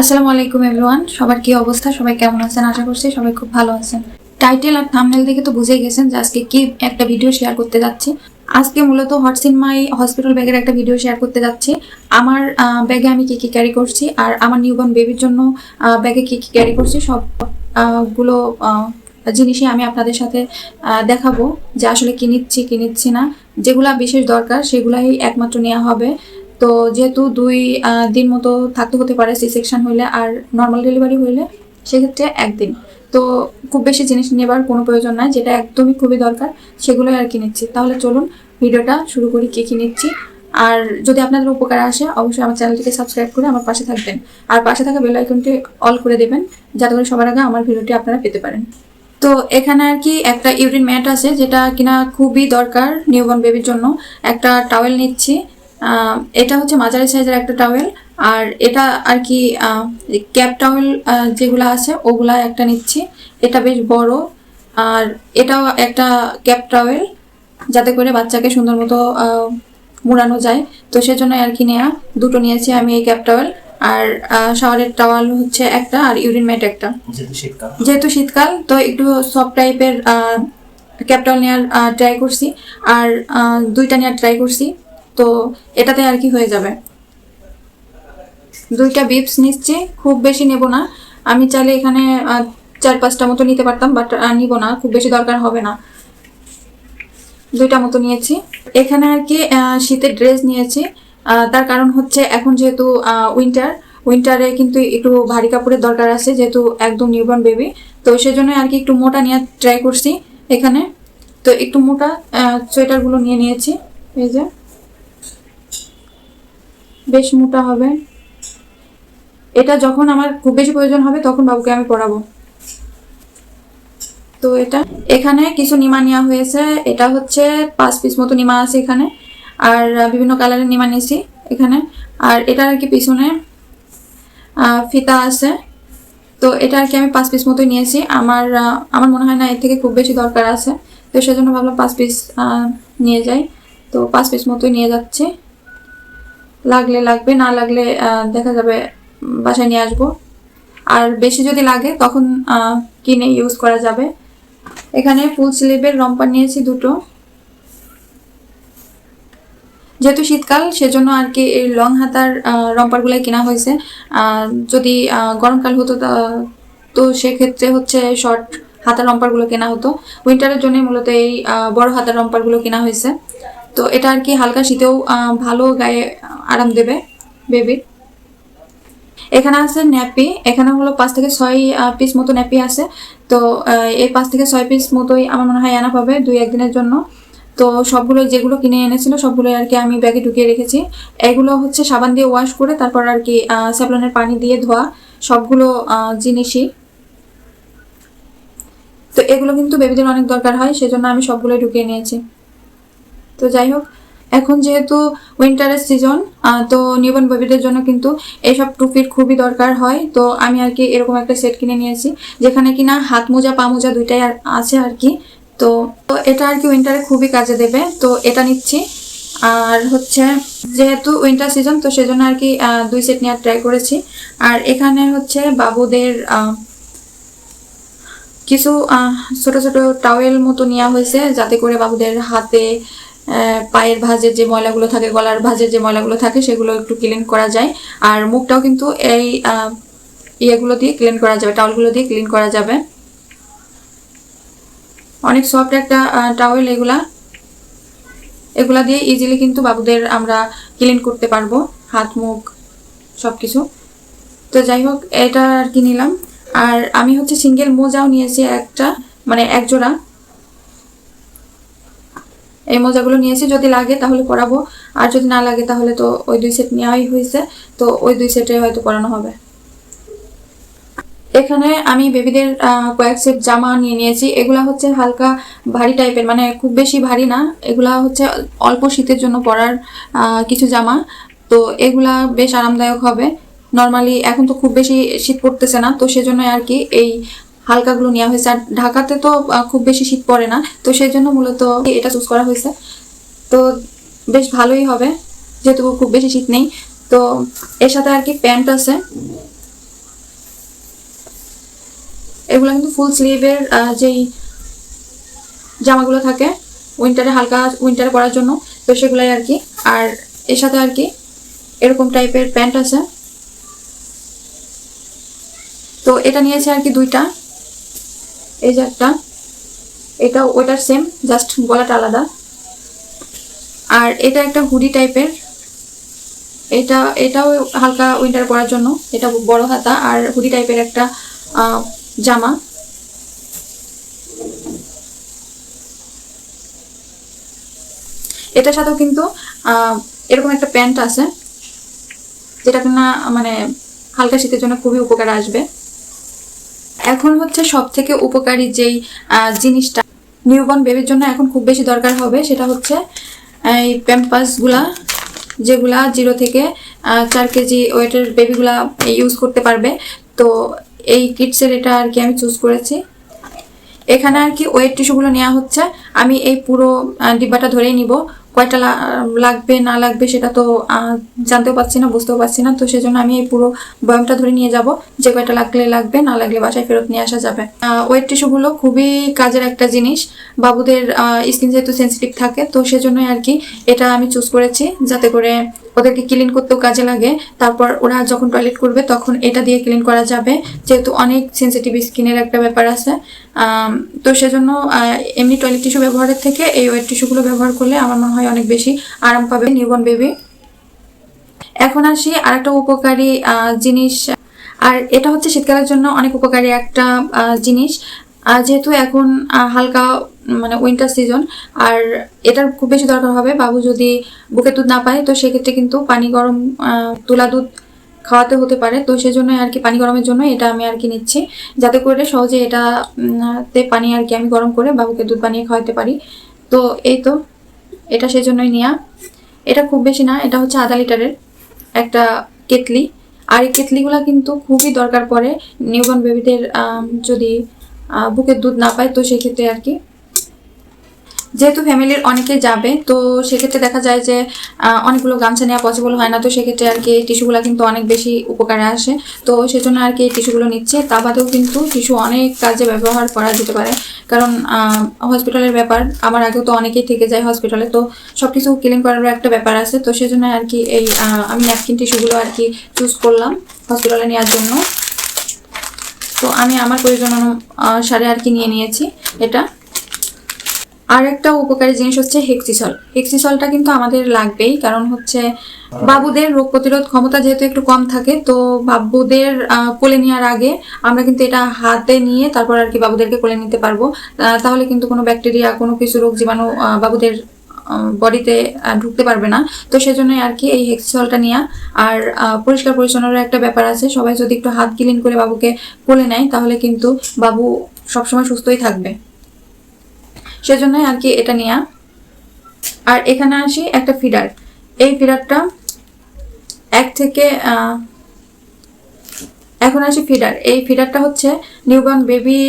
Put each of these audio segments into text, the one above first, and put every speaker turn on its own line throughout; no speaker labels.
আসসালামু আলাইকুম এভরিওয়ান সবার কি অবস্থা? সবাই কেমন আছেন? আশা করছি সবাই খুব ভালো আছেন। টাইটেল আর থাম্বনেল দেখে তো বুঝেই গেছেন যে আজকে কি একটা ভিডিও শেয়ার করতে যাচ্ছি। আজকে মূলত হটসিন মাই হসপিটাল ব্যাগের একটা ভিডিও শেয়ার করতে যাচ্ছি। আমার ব্যাগে আমি কি কি ক্যারি করছি আর আমার নিউবর্ন বেবির জন্য ব্যাগে কি কি ক্যারি করছি সব আহ, গুলো আহ, জিনিসই আমি আপনাদের সাথে দেখাবো যে আসলে কি নিচ্ছি কি নিচ্ছি না। যেগুলা বিশেষ দরকার সেগুলাই একমাত্র নেওয়া হবে। তো যেহেতু দুই দিন মতো থাকতে হতে পারে সি সেকশন হইলে আর নর্মাল ডেলিভারি হইলে, সেক্ষেত্রে একদিন। তো খুব বেশি জিনিস নেবার কোনো প্রয়োজন নাই, যেটা একদমই খুবই দরকার, সেগুলোই আর কি নিচ্ছি। তাহলে চলুন ভিডিওটা শুরু করি কী কী নিচ্ছি। আর যদি আপনাদের উপকার আসে, অবশ্যই আমার চ্যানেলটিকে সাবস্ক্রাইব করে আমার পাশে থাকবেন। আর পাশে থাকা বেল আইকনটি অল করে দেবেন, যাতে করে সবার আগে আমার ভিডিওটি আপনারা পেতে পারেন। তো এখানে আর কি একটা ইউরিন ম্যাট আছে, যেটা কিনা খুবই দরকার নিউবর্ন বেবির জন্য। একটা টাওয়েল নিচ্ছি এটা হচ্ছে মাঝারি সাইজের একটা টাওয়েল আর এটা আর কি ক্যাপ টাওয়েল যেগুলো আছে ওগুলা একটা নিচ্ছি। এটা বেশ বড় আর এটাও একটা ক্যাপ টাওয়েল যাতে করে বাচ্চাকে সুন্দর মতো মুড়ানো যায়। তো সেজন্য আর কি নেওয়া দুটো নিয়েছি আমি এই ক্যাপ টাওয়েল আর শাওয়ারের টাওয়াল হচ্ছে একটা আর ইউরিন ম্যাট একটা।
যেহেতু শীতকাল।
তো একটু সফট টাইপের ক্যাপটাল নেওয়ার ট্রাই করছি। আর দুইটা নেওয়ার ট্রাই করছি। তো এটাতে আর কি হয়ে যাবে? দুইটা বিপস নিচ্ছি, খুব বেশি নেব না। আমি চাইলে এখানে চার পাঁচটা মতো নিতে পারতাম, বাট নিব না, খুব বেশি দরকার হবে না। দুইটা মতো নিয়েছি। এখানে আর কি শীতের ড্রেস নিয়েছি। তার কারণ হচ্ছে এখন যেহেতু উইন্টার উইন্টারে কিন্তু একটু ভারী কাপড়ের দরকার আছে, যেহেতু একদম নিউবর্ন বেবি তো সেজন্য আর কি একটু মোটা নিয়ে ট্রাই করছি এখানে। তো একটু মোটা সোয়েটারগুলো নিয়ে নিয়েছি। এই যে। বেশ মোটা হবে। এটা যখন আমার খুব বেশি প্রয়োজন হবে, তখন বাবুকে আমি পরাবো তো এটা, এখানে কিছু নিমা নেওয়া হয়েছে। এটা হচ্ছে পাঁচ পিস মতো নিমা আছে এখানে। আর বিভিন্ন কালারের নিমা নিয়েছি এখানে। আর এটা আর কি পিছনে ফিতা আছে। তো এটা আর কি আমি পাঁচ পিস মতোই নিয়েছি। আমার আমার মনে হয় না এর থেকে খুব বেশি দরকার আছে। তো সেজন্য ভাবলাম পাঁচ পিস নিয়ে যাই। তো পাঁচ পিস মতোই নিয়ে যাচ্ছি। লাগলে লাগবে, না লাগলে দেখা যাবে বাসায় নিয়ে আসব। আর বেশি যদি লাগে, তখন কিনে ইউজ করা যাবে। এখানে ফুল স্লিভের রম্পার নিয়েছি দুটো। যেহেতু শীতকাল, সেজন্য আর কি এই লং হাতার রম্পারগুলাই কেনা হয়েছে। যদি গরমকাল হতো তা- তো সেক্ষেত্রে হচ্ছে শর্ট হাতার রম্পারগুলো কেনা হতো। উইন্টারের জন্য মূলত এই বড় হাতার রম্পারগুলো কেনা হয়েছে। তো এটা আর কি হালকা শীতেও ভালো গায়ে আরাম দেবে বেবির এখানে আছে ন্যাপি, এখানে হলো পাঁচ থেকে ছয় পিস মতো ন্যাপি আছে। তো এই পাঁচ থেকে ছয় পিস মতোই আমার মনে হয় আনা পাবে দুই একদিনের জন্য। তো সবগুলো যেগুলো কিনে এনেছিল সবগুলো আর কি আমি ব্যাগে ঢুকিয়ে রেখেছি। এগুলো হচ্ছে সাবান দিয়ে ওয়াশ করে তারপর আর কি স্যাপলনের পানি দিয়ে ধোয়া, সবগুলো জিনিসই। তো এগুলো কিন্তু বেবিদের অনেক দরকার হয়, সেজন্য আমি সবগুলোই ঢুকিয়ে নিয়েছি। তো যাই হোক, এখন যেহেতু উইন্টারের সিজন তো নিউবর্ন বেবিদের জন্য কিন্তু এইসব টুপির খুবই দরকার হয়। তো আমি আর কি এরকম একটা সেট কিনে নিয়েছি, যেখানে কিনা হাত মোজা, পা মোজা দুইটাই আর আছে আর কি। তো তো এটা আর কি উইন্টারে খুবই কাজে দেবে। তো এটা নিচ্ছি। আর হচ্ছে যেহেতু উইন্টার সিজন তো সেজন্য আর কি দুই সেট নেওয়ার ট্রাই করেছি। আর এখানে হচ্ছে বাবুদের কিছু ছোট ছোট টাওয়েল মতো নেওয়া হয়েছে, যাতে করে বাবুদের হাতে পায়ের ভাঁজের যে ময়লাগুলো থাকে, গলার ভাঁজের যে ময়লাগুলো থাকে, সেগুলো একটু ক্লিন করা যায়। আর মুখটাও কিন্তু এই ইয়েগুলো দিয়ে ক্লিন করা যাবে টাওয়েলগুলো দিয়ে ক্লিন করা যাবে। অনেক সফট একটা টাওয়েল এগুলা। এগুলা দিয়ে ইজিলি কিন্তু বাবুদের আমরা ক্লিন করতে পারব, হাত, মুখ সব কিছু তো যাই হোক, এটা আর কি নিলাম। আর আমি হচ্ছে সিঙ্গেল মোজাও নিয়েছি একটা মানে এক জোড়া এই মোজাগুলো নিয়েছি, যদি লাগে তাহলে পরাবো আর যদি না লাগে তাহলে তো ওই দুই সেট নেওয়াই হয়েছে, তো ওই দুই সেটে হয়তো পরানো হবে। এখানে আমি বেবিদের কয়েক সেট জামা নিয়ে নিয়েছি। এগুলা হচ্ছে হালকা ভারী টাইপের মানে খুব বেশি ভারী না। এগুলা হচ্ছে অল্প শীতের জন্য পরার কিছু জামা। তো এগুলা বেশ আরামদায়ক হবে। নর্মালি এখন তো খুব বেশি শীত পড়তেছে না, তো সেজন্য আর কি এই হালকাগুলো নেওয়া হয়েছে। আর ঢাকাতে তো খুব বেশি শীত পড়ে না, তো সেই জন্য মূলত এটা চুজ করা হয়েছে। তো বেশ ভালোই হবে, যেহেতু খুব বেশি শীত নেই। তো এর সাথে আর কি প্যান্ট আছে। এগুলো কিন্তু ফুল স্লিভের যেই জামাগুলো থাকে উইন্টারে হালকা উইন্টারে পরার জন্য, তো সেগুলাই আর কি। আর এর সাথে আর কি এরকম টাইপের প্যান্ট আছে। তো এটা নিয়েছে আর কি দুইটা। এই যে একটা, এটা ওইটার সেম জাস্ট গলাটা আলাদা। আর এটা একটা হুডি টাইপের এটা, এটাও হালকা উইন্টার পরার জন্য। এটা বড় হাতা, আর হুডি টাইপের একটা জামা। এটার সাথেও কিন্তু এরকম একটা প্যান্ট আছে, যেটা কিনা মানে হালকা শীতের জন্য খুবই উপকার আসবে। এখন হচ্ছে সব থেকে উপকারী যেই জিনিসটা নিউবর্ন বেবির জন্য এখন খুব বেশি দরকার হবে, সেটা হচ্ছে, এই প্যাম্পাসগুলা যেগুলা জিরো থেকে চার কেজি ওয়েটের বেবিগুলা ইউজ করতে পারবে। তো এই কিটসের এটা আর কি আমি চুজ করেছি। এখানে আর কি ওয়েট টিস্যুগুলো নেওয়া হচ্ছে। আমি এই পুরো ডিব্বাটা ধরেই নিব। কয়টা লাগবে, না লাগবে সেটা তো জানতেও পারছি না, বুঝতেও পারছি না। তো সেজন্য আমি এই পুরো বয়ামটা ধরে নিয়ে যাব যে কয়টা লাগলে লাগবে, না লাগলে বাসায় ফেরত নিয়ে আসা যাবে। ওয়েট টিস্যুগুলো খুবই কাজের একটা জিনিস। বাবুদের স্কিন যেহেতু সেন্সিটিভ থাকে, তো সেজন্যই আর কি এটা আমি চুজ করেছি, যাতে করে ওদেরকে ক্লিন করতেও কাজে লাগে। তারপর ওরা যখন টয়লেট করবে, তখন এটা দিয়ে ক্লিন করা যাবে। যেহেতু অনেক সেন্সিটিভ স্কিনের একটা ব্যাপার আছে। তো সেজন্য এমনি টয়লেট টিস্যু ব্যবহারের থেকে এই ওয়েট টিস্যুগুলো ব্যবহার করলে আমার মনে হয় অনেক বেশি আরাম পাবে নিউবর্ন বেবি এখন আসি আর একটা উপকারী জিনিস। আর এটা হচ্ছে শীতকালের জন্য অনেক উপকারী একটা জিনিস। যেহেতু এখন হালকা মানে উইন্টার সিজন আর এটার খুব বেশি দরকার হবে। বাবু যদি বুকের দুধ না পায় তো সেক্ষেত্রে কিন্তু পানি গরম তুলা দুধ খাওয়াতে হতে পারে। তো সেজন্য আর কি পানি গরমের জন্য এটা আমি আর কি নিচ্ছি। যাতে করে সহজে এটা উম, তে পানি আর কি আমি গরম করে বাবুকে দুধ বানিয়ে খাওয়াতে পারি। তো এই তো এটা সেজন্যই নেওয়া এটা খুব বেশি না এটা হচ্ছে আধা লিটারের একটা কেতলি আর এই কেতলিগুলো কিন্তু খুবই দরকার পড়ে নিউবর্ন বেবিদের যদি বুকের দুধ না পায় তো সেক্ষেত্রে আর কি যেহেতু ফ্যামিলির অনেকে যাবে, তো সেক্ষেত্রে দেখা যায় যে অনেকগুলো গামছা নেওয়া পসিবল হয় না, তো সেক্ষেত্রে আর কি এই টিস্যুগুলো কিন্তু অনেক বেশি উপকারে আসে। তো সেজন্য আর কি এই টিস্যুগুলো নিচ্ছে। তা বাদেও কিন্তু টিস্যু অনেক কাজে ব্যবহার করা যেতে পারে। কারণ হসপিটালের ব্যাপার, আমার আগেও তো অনেকেই থেকে যায় হসপিটালে তো সব কিছু ক্লিন করারও একটা ব্যাপার আছে। তো সেজন্য আর কি এই আমি ন্যাপকিন টিস্যুগুলো আর কি চুজ করলাম হসপিটালে নেওয়ার জন্য। তো আমি আমার প্রয়োজন সারে আর কি নিয়ে নিয়েছি এটা। আর একটা উপকারী জিনিস হচ্ছে হেক্সিসল হেক্সিসলটা কিন্তু আমাদের লাগবেই, কারণ হচ্ছে বাবুদের রোগ প্রতিরোধ ক্ষমতা যেহেতু একটু কম থাকে, তো বাবুদের কোলে নেওয়ার আগে আমরা কিন্তু এটা হাতে নিয়ে তারপর আর কি বাবুদেরকে কোলে নিতে পারব। তাহলে কিন্তু কোনো ব্যাকটেরিয়া কোনো কিছু রোগ জীবাণু বাবুদের বডিতে ঢুকতে পারবে না। তো সেজন্যই আর কি এই হেক্সিসলটা নেওয়া আর পরিষ্কার পরিচ্ছন্নর একটা ব্যাপার আছে, সবাই যদি একটু হাত ক্লিন করে বাবুকে কোলে নেয়, তাহলে কিন্তু বাবু সবসময় সুস্থই থাকবে। সেজন্যই আর কি এটা নেওয়া আর এখানে আসি একটা ফিডার এই ফিডারটা এক থেকে এখন আসি ফিডার এই ফিডারটা হচ্ছে নিউবর্ন বেবি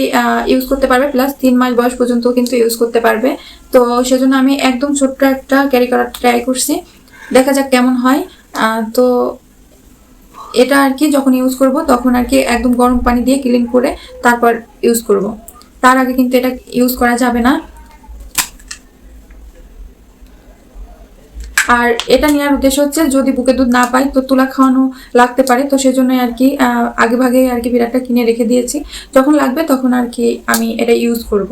ইউজ করতে পারবে প্লাস তিন মাস বয়স পর্যন্ত কিন্তু ইউজ করতে পারবে। তো সেজন্য আমি একদম ছোট্ট একটা ক্যারি করার ট্রাই করছি। দেখা যাক কেমন হয়। তো এটা আর কি যখন ইউজ করব, তখন আর কি একদম গরম পানি দিয়ে ক্লিন করে তারপর ইউজ করব। তার আগে কিন্তু এটা ইউজ করা যাবে না। আর এটা নেওয়ার উদ্দেশ্য হচ্ছে যদি বুকে দুধ না পাই তো তুলা খাওয়ানো লাগতে পারে। তো সেজন্য আর কি আহ, আগে ভাগে আর কি বিরাটটা কিনে রেখে দিয়েছি। যখন লাগবে তখন আর কি আমি এটা ইউজ করব।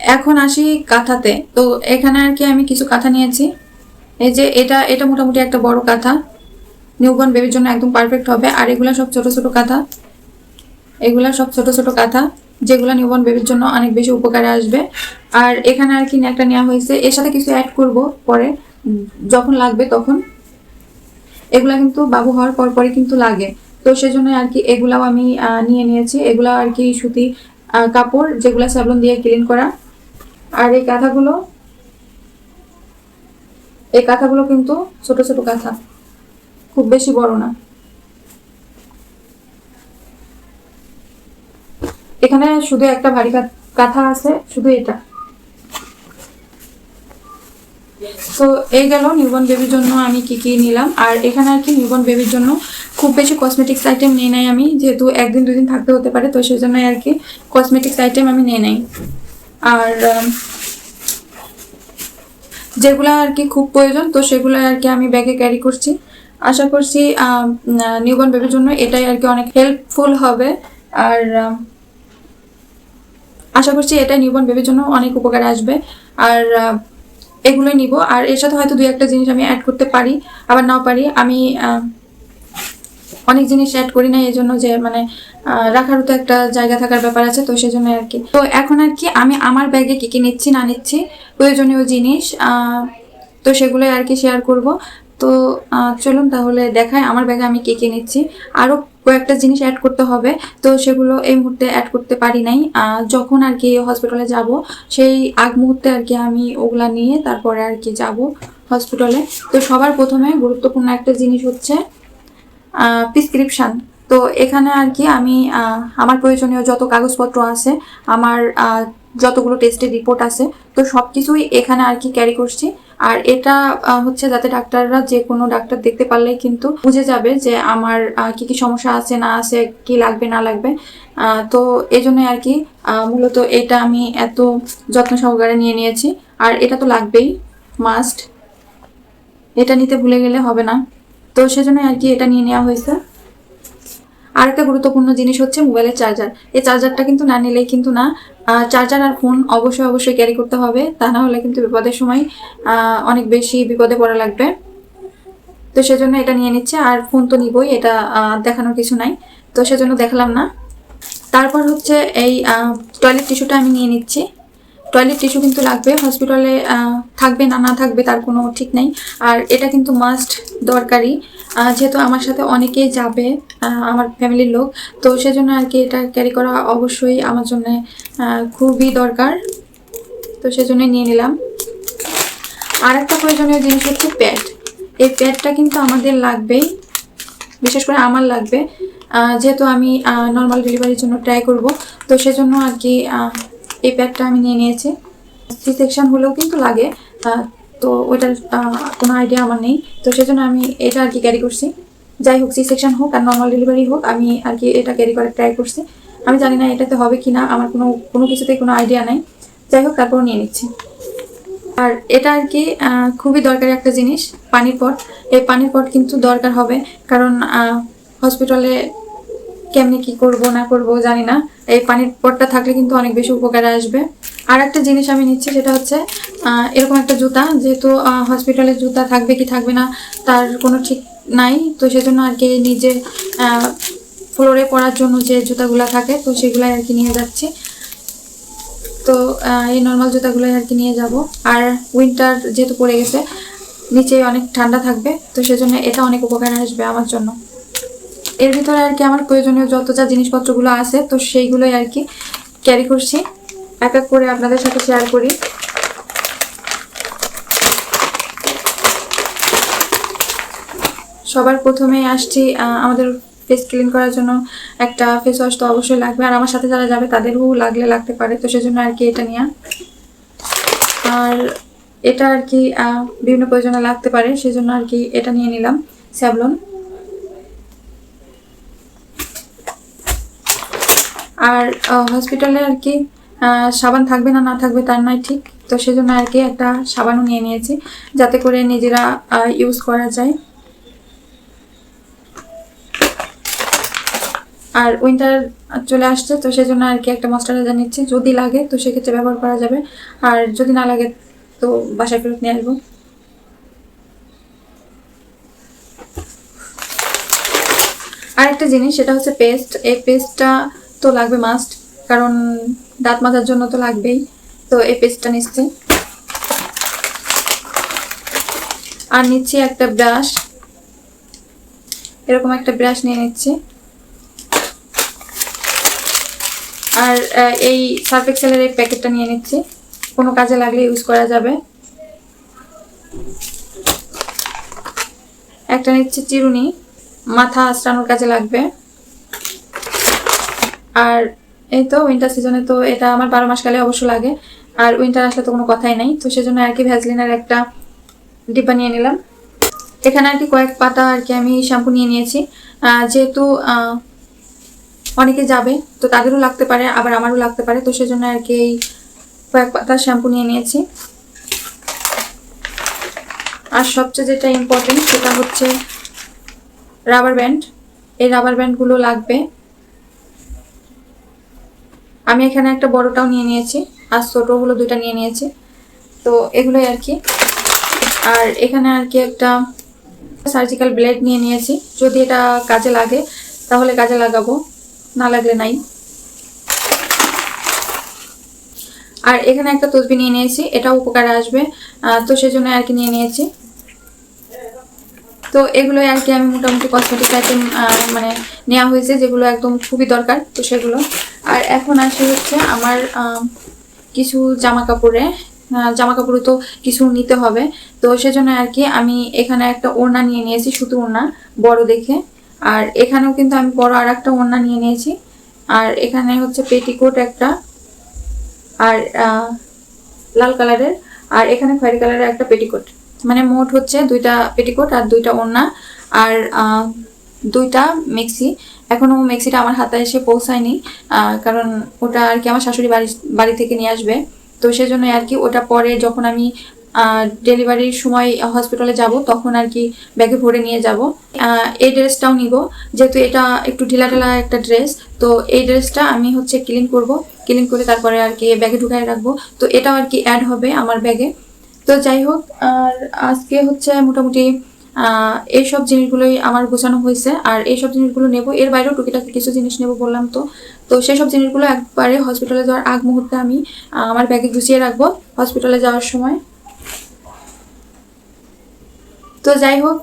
এখন আসি কাঁথাতে। তো এখানে আর কি আমি কিছু কাঁথা নিয়েছি। এই যে এটা এটা মোটামুটি একটা বড় কাঁথা। নিউবর্ন বেবির জন্য একদম পারফেক্ট হবে। আর এগুলা সব ছোট ছোট কাঁথা। এগুলা সব ছোট ছোট কাঁথা। যেগুলো নিউবর্ন বেবির জন্য অনেক বেশি উপকারে আসবে। আর এখানে আর কি একটা নেওয়া হয়েছে, এর সাথে কিছু অ্যাড করব পরে। যখন লাগবে তখন। এগুলা কিন্তু বাবু হওয়ার পর পরে কিন্তু লাগে। তো সেই সেজন্য আর কি এগুলাও আমি নিয়ে নিয়েছি। এগুলা আর কি সুতি কাপড় যেগুলো স্যাবলন দিয়ে ক্লিন করা। আর এই কাঁথাগুলো এই কাঁথাগুলো কিন্তু ছোট ছোট কাঁথা। খুব বেশি বড় না। এখানে শুধু একটা ভারী কাঁথা আছে, শুধু এটা। তো এই গেল নিউবর্ন বেবির জন্য আমি কি কি নিলাম। আর এখানে আর কি নিউবর্ন বেবির জন্য খুব বেশি কসমেটিক্স আইটেম নিয়ে নাই আমি, যেহেতু একদিন, দুদিন থাকতে হতে পারে, তো সেই জন্য আর কি কসমেটিক্স আইটেম আমি নিয়ে নেই। আর যেগুলো আর কি খুব প্রয়োজন, তো সেগুলো আর কি আমি ব্যাগে ক্যারি করছি। আশা করছি নিউবর্ন বেবির জন্য এটাই আর কি অনেক হেল্পফুল হবে। আর আশা করছি এটা নিউবর্ন বেবির জন্য অনেক উপকার আসবে। আর এগুলোই নিব। আর এর সাথে হয়তো দুই একটা জিনিস আমি অ্যাড করতে পারি, আবার নাও পারি। আমি অনেক জিনিস অ্যাড করি না, এই জন্য যে মানে রাখারও তো একটা জায়গা থাকার ব্যাপার আছে, তো সেই জন্য আর কি। তো এখন আর কি আমি আমার ব্যাগে কী কী নিচ্ছি, না নিচ্ছি, প্রয়োজনীয় জিনিস তো সেগুলোই আর কি শেয়ার করব। তো চলুন তাহলে দেখায় আমার ব্যাগে আমি কে কে নিচ্ছি। আরও কয়েকটা জিনিস অ্যাড করতে হবে। তো সেগুলো এই মুহূর্তে অ্যাড করতে পারি নাই। যখন আর কি হসপিটালে যাব, সেই আগ মুহূর্তে আর কি আমি ওগুলা নিয়ে তারপরে আর কি যাব হসপিটালে তো সবার প্রথমে গুরুত্বপূর্ণ একটা জিনিস হচ্ছে প্রিসক্রিপশান তো এখানে আর কি আমি আমার প্রয়োজনীয় যত কাগজপত্র আছে, আমার যতগুলো টেস্টের রিপোর্ট আছে, তো সব কিছুই এখানে আর কি ক্যারি করছি। আর এটা হচ্ছে যাতে ডাক্তাররা যে কোনো ডাক্তার দেখতে পারলেই কিন্তু বুঝে যাবে যে আমার কি কি সমস্যা আছে, না আছে, কি লাগবে, না লাগবে। তো এই জন্যই আর কি মূলত এটা আমি এত যত্ন সহকারে নিয়ে নিয়েছি। আর এটা তো লাগবেই মাস্ট এটা নিতে ভুলে গেলে হবে না। তো সেজন্য আর কি এটা নিয়ে নেওয়া হয়েছে। আর একটা গুরুত্বপূর্ণ জিনিস হচ্ছে মোবাইলের চার্জার এই চার্জারটা কিন্তু না নিলেই কিন্তু না চার্জার আর ফোন অবশ্যই অবশ্যই ক্যারি করতে হবে, তা না হলে কিন্তু বিপদের সময় অনেক বেশি বিপদে পড়া লাগবে। তো সেজন্য এটা নিয়ে নিচ্ছে, আর ফোন তো নিবই, এটা দেখানোর কিছু নাই। তো সেজন্য দেখালাম না। তারপর হচ্ছে এই টয়লেট টিস্যুটা আমি নিয়ে নিচ্ছি। টয়লেট টিস্যু কিন্তু লাগবে হসপিটালে থাকবে না না থাকবে তার কোনো ঠিক নেই। আর এটা কিন্তু মাস্ট দরকারি। যেহেতু আমার সাথে অনেকেই যাবে আমার ফ্যামিলির লোক, তো সেজন্য আর কি এটা ক্যারি করা অবশ্যই আমার জন্য খুবই দরকার। তো সেজন্য নিয়ে নিলাম। আর একটা প্রয়োজনীয় জিনিস হচ্ছে প্যাড এই প্যাডটা কিন্তু আমাদের লাগবেই, বিশেষ করে আমার লাগবে। যেহেতু আমি নর্মাল ডেলিভারির জন্য ট্রাই করব, তো সেজন্য আর কি এই প্যাডটা আমি নিয়ে নিয়েছি। সি সেকশন হলেও কিন্তু লাগে তো ওইটার কোনো আইডিয়া আমার নেই। তো সেজন্য আমি এটা আর কি ক্যারি করছি। যাই হোক সি সেকশন হোক আর নর্মাল ডেলিভারি হোক, আমি আর কি এটা ক্যারি করার ট্রাই করছি। আমি জানি না এটাতে হবে কি না, আমার কোনো কোনো কিছুতেই কোনো আইডিয়া নাই। যাই হোক তারপর নিয়ে নিচ্ছি। আর এটা আর কি খুবই দরকারি একটা জিনিস, পানির পট। এই পানির পট কিন্তু দরকার হবে, কারণ হসপিটালে কেমনি কি করব, না করব জানি না। এই পানির পটটা থাকলে কিন্তু অনেক বেশি উপকারে আসবে। আর একটা জিনিস আমি নিচ্ছি সেটা হচ্ছে এরকম একটা জুতা, যেহেতু হসপিটালে জুতা থাকবে কি থাকবে না, তার কোনো ঠিক নাই, তো সেজন্য আর কি নিজে ফ্লোরে পরার জন্য যে জুতাগুলো থাকে, তো সেগুলাই আর কি নিয়ে যাচ্ছি। তো এই নর্মাল জুতাগুলোই আর কি নিয়ে যাব। আর উইন্টার যেহেতু পড়ে গেছে, নিচে অনেক ঠান্ডা থাকবে, তো সেজন্য এটা অনেক উপকারে আসবে আমার জন্য। এর ভিতরে আর কি আমার প্রয়োজনীয় যত যা জিনিসপত্রগুলো আছে, তো সেইগুলোই আর কি ক্যারি করছি। এক এক করে আপনাদের সাথে শেয়ার করি। সবার প্রথমে আসছি আমাদের ফেস ক্লিন করার জন্য একটা ফেস ওয়াশ তো অবশ্যই লাগবে। আর আমার সাথে যারা যাবে, তাদেরও লাগলে লাগতে পারে। তো সেজন্য আর কি এটা নিয়ে। আর এটা আর কি বিভিন্ন প্রয়োজনে লাগতে পারে। সেজন্য আর কি এটা নিয়ে নিলাম, স্যাভলন। আর হসপিটালে আর কি সাবান থাকবে না না থাকবে তার নয় ঠিক। তো সেজন্য আর কি একটা সাবানও নিয়ে নিয়েছি, যাতে করে নিজেরা ইউজ করা যায়। আর উইন্টার চলে আসছে, তো সেজন্য আর কি একটা ময়শ্চারাইজার নিচ্ছি। যদি লাগে, তো সেক্ষেত্রে ব্যবহার করা যাবে। আর যদি না লাগে, তো বাসায় ফেরত নিয়ে আসব। আরেকটা জিনিস, সেটা হচ্ছে পেস্ট এই পেস্টটা তো লাগবে মাস্ট কারণ দাঁত মাজার জন্য তো লাগবেই। তো এই পেস্টটা নিচ্ছি। আর নিচ্ছি একটা ব্রাশ এরকম একটা ব্রাশ নিয়ে নিচ্ছি। আর এই সার্ফ এক্সেলের এই প্যাকেটটা নিয়ে নিচ্ছি। কোনো কাজে লাগলে ইউজ করা যাবে। একটা নিচ্ছি চিরুনি। মাথা আশ্রানোর কাজে লাগবে। আর এই তো উইন্টার সিজনে তো এটা আমার বারো মাস কালে অবশ্য লাগে। আর উইন্টার আসলে তো কোনো কথাই নেই। তো সেজন্য আর কি ভ্যাসলিনের একটা ডিব্বা নিয়ে নিলাম। এখানে আর কি কয়েক পাতা আর কি আমি শ্যাম্পু নিয়ে নিয়েছি। যেহেতু অনেকে যাবে, তো তাদেরও লাগতে পারে, আবার আমারও লাগতে পারে। তো সেজন্য আর কি এই কয়েক পাতা শ্যাম্পু নিয়ে নিয়েছি। আর সবচেয়ে যেটা ইম্পর্টেন্ট সেটা হচ্ছে রাবার ব্যান্ড এই রাবার ব্যান্ডগুলো লাগবে। আমি এখানে একটা বড়টাও নিয়ে নিয়েছি, আর ছোটোগুলো দুইটা নিয়ে নিয়েছি। তো এগুলোই আর কি। আর এখানে আর কি একটা সার্জিক্যাল ব্লেড নিয়ে নিয়েছি। যদি এটা কাজে লাগে, তাহলে কাজে লাগাবো, না লাগলে নাই। আর এখানে একটা তসবি নিয়ে নিয়েছি, এটাও উপকারে আসবে। তো সেজন্য আর কি নিয়ে নিয়েছি। তো এগুলোই আর কি আমি মোটামুটি কসমেটিক আইটেম মানে নেওয়া হয়েছে, যেগুলো একদম খুবই দরকার, তো সেগুলো। আর এখন আসে হচ্ছে আমার কিছু জামা কাপড়ে জামা কাপড়ে তো কিছু নিতে হবে। তো সেজন্য আর কি আমি এখানে একটা ওড়না নিয়ে নিয়েছি শুধু ওড়না, বড় দেখে। আর এখানেও কিন্তু আমি বড় আর একটা ওড়না নিয়ে নিয়েছি। আর এখানে হচ্ছে পেটিকোট একটা, আর লাল কালারের। আর এখানে খয়েরি কালারের একটা পেটিকোট। মানে মোট হচ্ছে দুইটা পেটিকোট আর দুইটা ওড়না। আর দুইটা মেক্সি। এখনও মেক্সিটা আমার হাতে এসে পৌঁছায়নি কারণ ওটা আর কি আমার শাশুড়ি বাড়ি বাড়ি থেকে নিয়ে আসবে। তো সেজন্য আর কি ওটা পরে যখন আমি ডেলিভারির সময় হসপিটালে যাব, তখন আর কি ব্যাগে ভরে নিয়ে যাব। এই ড্রেসটাও নিব, যেহেতু এটা একটু ঢিলা ঢালা একটা ড্রেস তো এই ড্রেসটা আমি হচ্ছে ক্লিন করব ক্লিন করে তারপরে আর কি ব্যাগে ঢুকাই রাখব। তো এটাও আর কি অ্যাড হবে আমার ব্যাগে তো যাই হোক, আর আজকে হচ্ছে মোটামুটি আহ, এইসব জিনিসগুলোই আমার গোছানো হয়েছে। আর এইসব জিনিসগুলো নেব। এর বাইরেও টুকিটাকি কিছু জিনিস নেব বললাম তো। তো সেই সব জিনিসগুলো একবারে হসপিটালে যাওয়ার আগ মুহূর্তে আমি আমার ব্যাগে গুছিয়ে রাখব হসপিটালে যাওয়ার সময়। তো যাই হোক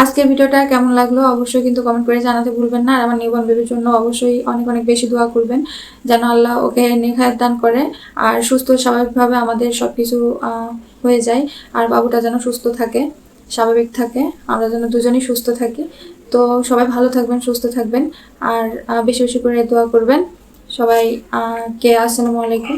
আজকের ভিডিওটা কেমন লাগল অবশ্যই কিন্তু কমেন্ট করে জানাতে ভুলবেন না। আর আমার নিউবর্ন বেবির জন্য অবশ্যই অনেক অনেক বেশি দোয়া করবেন, যেন আল্লাহ ওকে নেখায়াত দান করে আর সুস্থ স্বাভাবিকভাবে আমাদের সব কিছু হয়ে যায়। আর বাবুটা যেন সুস্থ থাকে, স্বাভাবিক থাকে, আমরা যেন দুজনেই সুস্থ থাকি। তো সবাই ভালো থাকবেন, সুস্থ থাকবেন। আর বেশি বেশি করে দোয়া করবেন। সবাই কে, আসসালামু আলাইকুম।